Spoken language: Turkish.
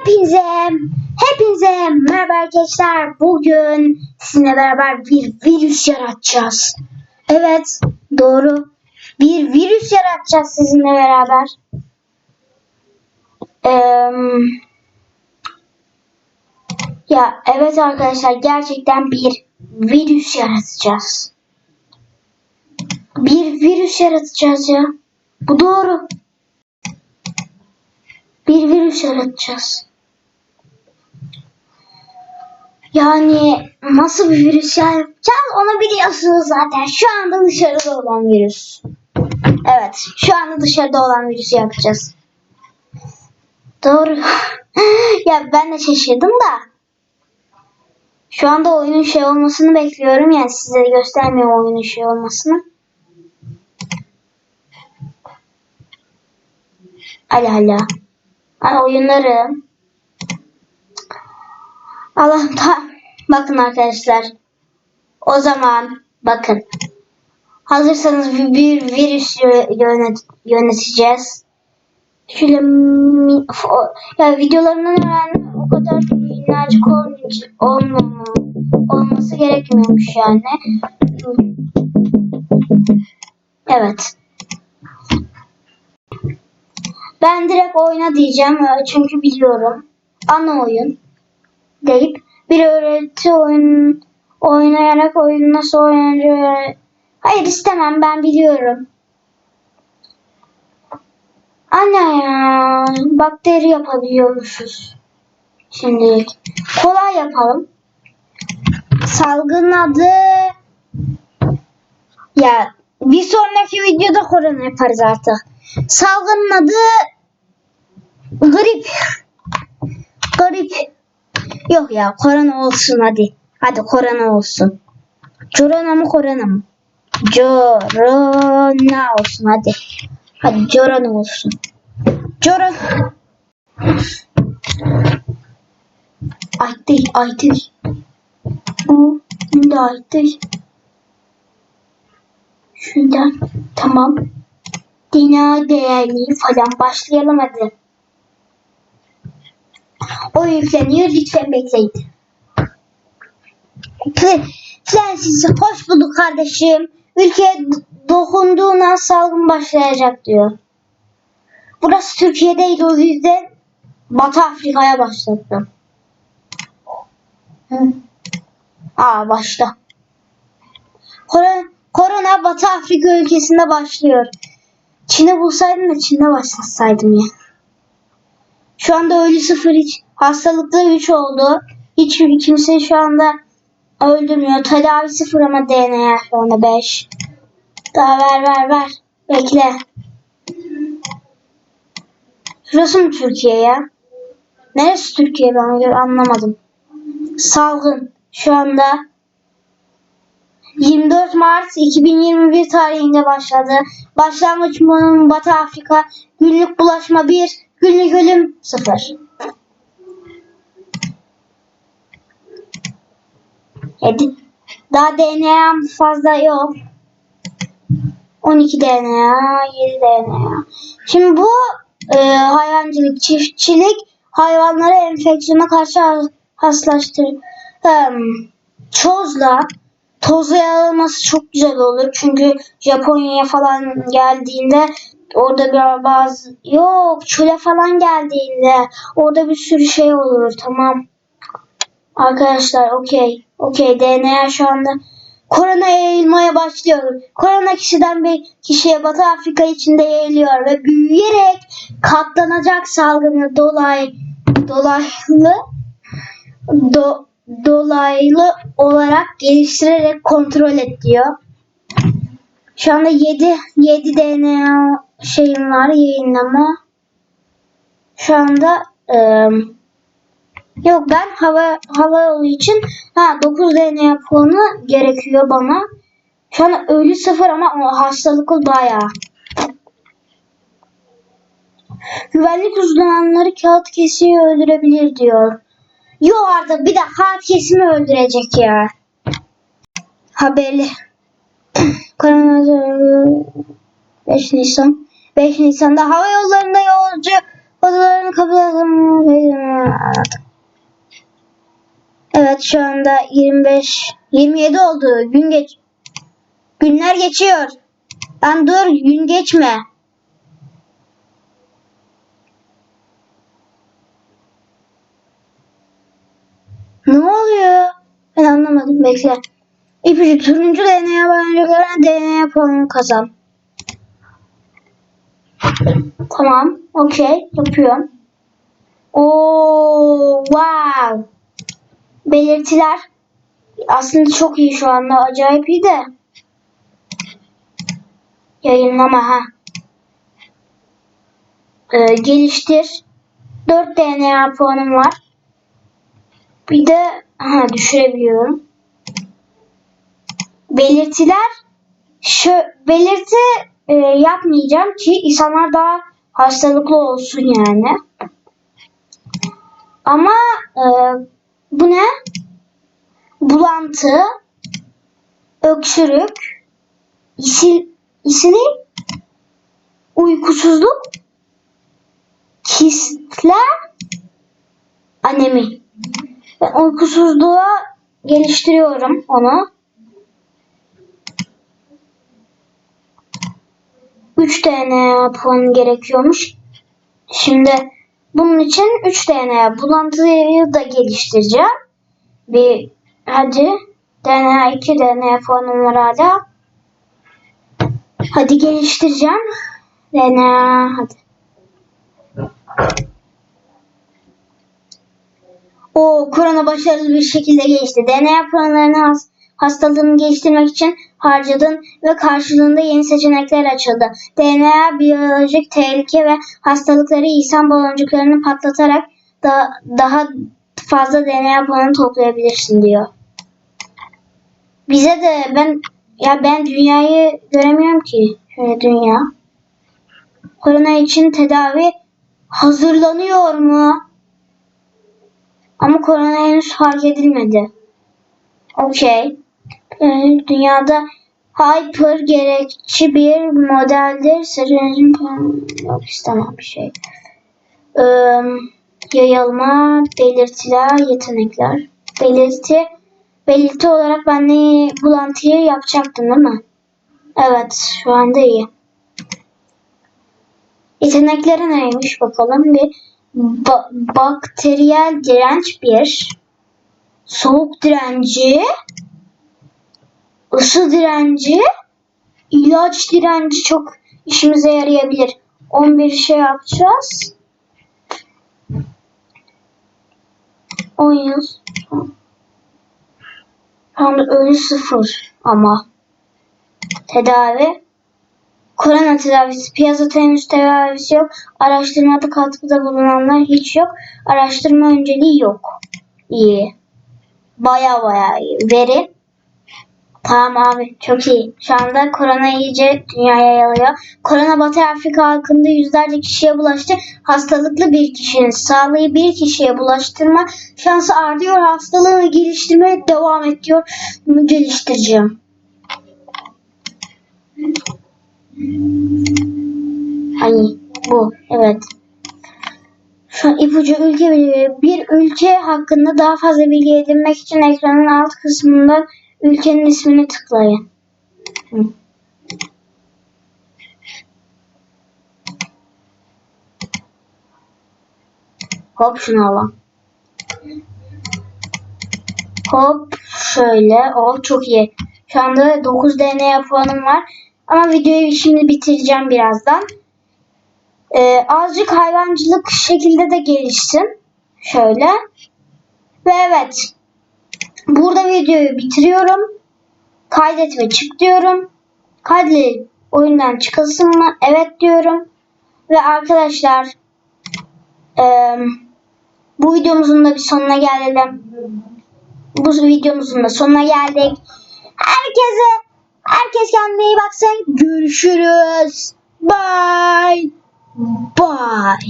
Hepinize, hepinize merhaba arkadaşlar. Bugün sizinle beraber bir virüs yaratacağız. Evet, doğru. Bir virüs yaratacağız sizinle beraber. Eee, ya evet arkadaşlar gerçekten bir virüs yaratacağız. Bir virüs yaratacağız ya. Bu doğru. Bir virüs yaratacağız. Yani nasıl bir virüs yaratacağız onu biliyorsunuz zaten. Şu anda dışarıda olan virüs. Evet, şu anda dışarıda olan virüsü yapacağız. Doğru. ya ben de şaşırdım da. Şu anda oyunun şey olmasını bekliyorum. Yani size göstermiyorum oyunun şey olmasını. Ala ala. Ay oyunları. Allah'ım ta. Bakın arkadaşlar. O zaman bakın. Hazırsanız bir, virüs yö- yönet, yöneteceğiz. Şöyle ya videolarından öğrendim o kadar da minnacık olmama, olması gerekmiyormuş yani. Evet. Ben direkt oyna diyeceğim e, çünkü biliyorum. Ana oyun deyip bir öğreti oyun oynayarak oyun nasıl oynanıyor. Hayır istemem ben biliyorum. Anne ya bakteri yapabiliyormuşuz. Şimdilik. Kolay yapalım. Salgın adı ya bir sonraki videoda korona yaparız artık. Salgının adı grip. Grip. Yok ya korona olsun hadi. Hadi korona olsun. Corona mı korona mı? Corona olsun hadi. Hadi corona olsun. Corona. Ay değil. Bu da ay değil. Tamam. Dünya değerli falan başlayalım hadi. O yükleniyor lütfen bekleyin. Francis hoş bulduk kardeşim. Ülkeye d- dokunduğuna salgın başlayacak diyor. Burası Türkiye değil o yüzden Batı Afrika'ya başlattım. Hı. Aa başla. Korona, Batı Afrika ülkesinde başlıyor. Çin'e bulsaydım da Çin'de başlasaydım ya. Şu anda ölü sıfır hiç. Hastalıklı 3 oldu. Hiç kimse şu anda öldürmüyor. Tedavi sıfır ama DNA şu anda 5. Daha ver ver ver. Bekle. Şurası mı Türkiye ya? Neresi Türkiye ben anlamadım. Salgın şu anda 24 Mart 2021 tarihinde başladı. Başlangıç bunun Batı Afrika günlük bulaşma 1, günlük ölüm 0. Hadi. Daha DNA fazla yok. 12 DNA, 7 DNA. Şimdi bu e, hayvancılık, çiftçilik hayvanları enfeksiyona karşı hastalaştır. Em, çozla toz yayılması çok güzel olur. Çünkü Japonya'ya falan geldiğinde orada bir bazı yok çöle falan geldiğinde orada bir sürü şey olur tamam. Arkadaşlar okey. Okey DNA şu anda korona yayılmaya başlıyor. Korona kişiden bir kişiye Batı Afrika içinde yayılıyor ve büyüyerek katlanacak salgını dolay dolaylı do, dolaylı olarak geliştirerek kontrol et diyor. Şu anda 7 7 DNA şeyim var yayınlama. Şu anda ıı, Yok ben hava hava yolu için ha 9 DNA puanı gerekiyor bana. Şu an ölü sıfır ama o hastalıklı bayağı. Güvenlik uzmanları kağıt kesiyi öldürebilir diyor. Yo artık bir de kağıt kesimi öldürecek ya. Haberli. Korona 5 Nisan. 5 Nisan'da hava yollarında yolcu odalarını kapatın. Evet şu anda 25 27 oldu. Gün geç. Günler geçiyor. Lan dur gün geçme. Ne oluyor? Ben anlamadım. Bekle. İpucu turuncu DNA bayancılarına DNA puanı kazan. Tamam. Okey. Yapıyorum. Oo, wow. Belirtiler aslında çok iyi şu anda. Acayip iyi de. Yayınlama ha. Ee, geliştir. 4 DNA puanım var. Bir de ha düşürebiliyorum. Belirtiler şu belirti e, yapmayacağım ki insanlar daha hastalıklı olsun yani. Ama e, bu ne? Bulantı, öksürük, isil, isilik, uykusuzluk, kistler, anemi. Ben uykusuzluğa geliştiriyorum onu. 3 DNA puanı gerekiyormuş. Şimdi bunun için 3 DNA bulantıyı da geliştireceğim. Bir hadi DNA 2 DNA puanım var hala. Hadi geliştireceğim. DNA hadi. O korona başarılı bir şekilde geçti. DNA puanlarını has, hastalığını geliştirmek için harcadın ve karşılığında yeni seçenekler açıldı. DNA biyolojik tehlike ve hastalıkları insan baloncuklarını patlatarak da, daha fazla DNA puanı toplayabilirsin diyor. Bize de ben ya ben dünyayı göremiyorum ki. Şöyle dünya. Korona için tedavi hazırlanıyor mu? Ama korona henüz fark edilmedi. Okey. Ee, dünyada hyper gerekçi bir modeldir. Sırrın yok istemem bir şey. Ee, yayılma, belirtiler, yetenekler. Belirti belirti olarak ben ne bulantıyı yapacaktım değil mi? Evet, şu anda iyi. Yetenekleri neymiş bakalım bir ba- bakteriyel direnç bir soğuk direnci ısı direnci ilaç direnci çok işimize yarayabilir. 11 şey yapacağız. 10 yıl. Anda ölü sıfır ama tedavi Korona tedavisi. Piyasada henüz tedavisi yok. Araştırmada katkıda bulunanlar hiç yok. Araştırma önceliği yok. İyi. Baya baya iyi. Veri. Tamam abi çok iyi. Şu anda korona iyice dünyaya yayılıyor. Korona Batı Afrika halkında yüzlerce kişiye bulaştı. Hastalıklı bir kişinin sağlığı bir kişiye bulaştırma şansı artıyor. Hastalığı geliştirmeye devam ediyor. Bunu geliştireceğim. Ay bu evet. Şu ipucu ülke. Bir ülke hakkında daha fazla bilgi edinmek için ekranın alt kısmından ülkenin ismini tıklayın. Hop şunu alalım. Hop şöyle. Oh çok iyi. Şu anda 9 DNA puanım var. Ama videoyu şimdi bitireceğim birazdan. Ee, azıcık hayvancılık şekilde de gelişsin. Şöyle. Ve evet. Burada videoyu bitiriyorum. Kaydet ve çık diyorum. Kaydet oyundan çıkılsın mı? Evet diyorum. Ve arkadaşlar e, bu videomuzun da bir sonuna gelelim. Bu videomuzun da sonuna geldik. Herkese herkes kendine iyi baksın. Görüşürüz. Bye. Bye.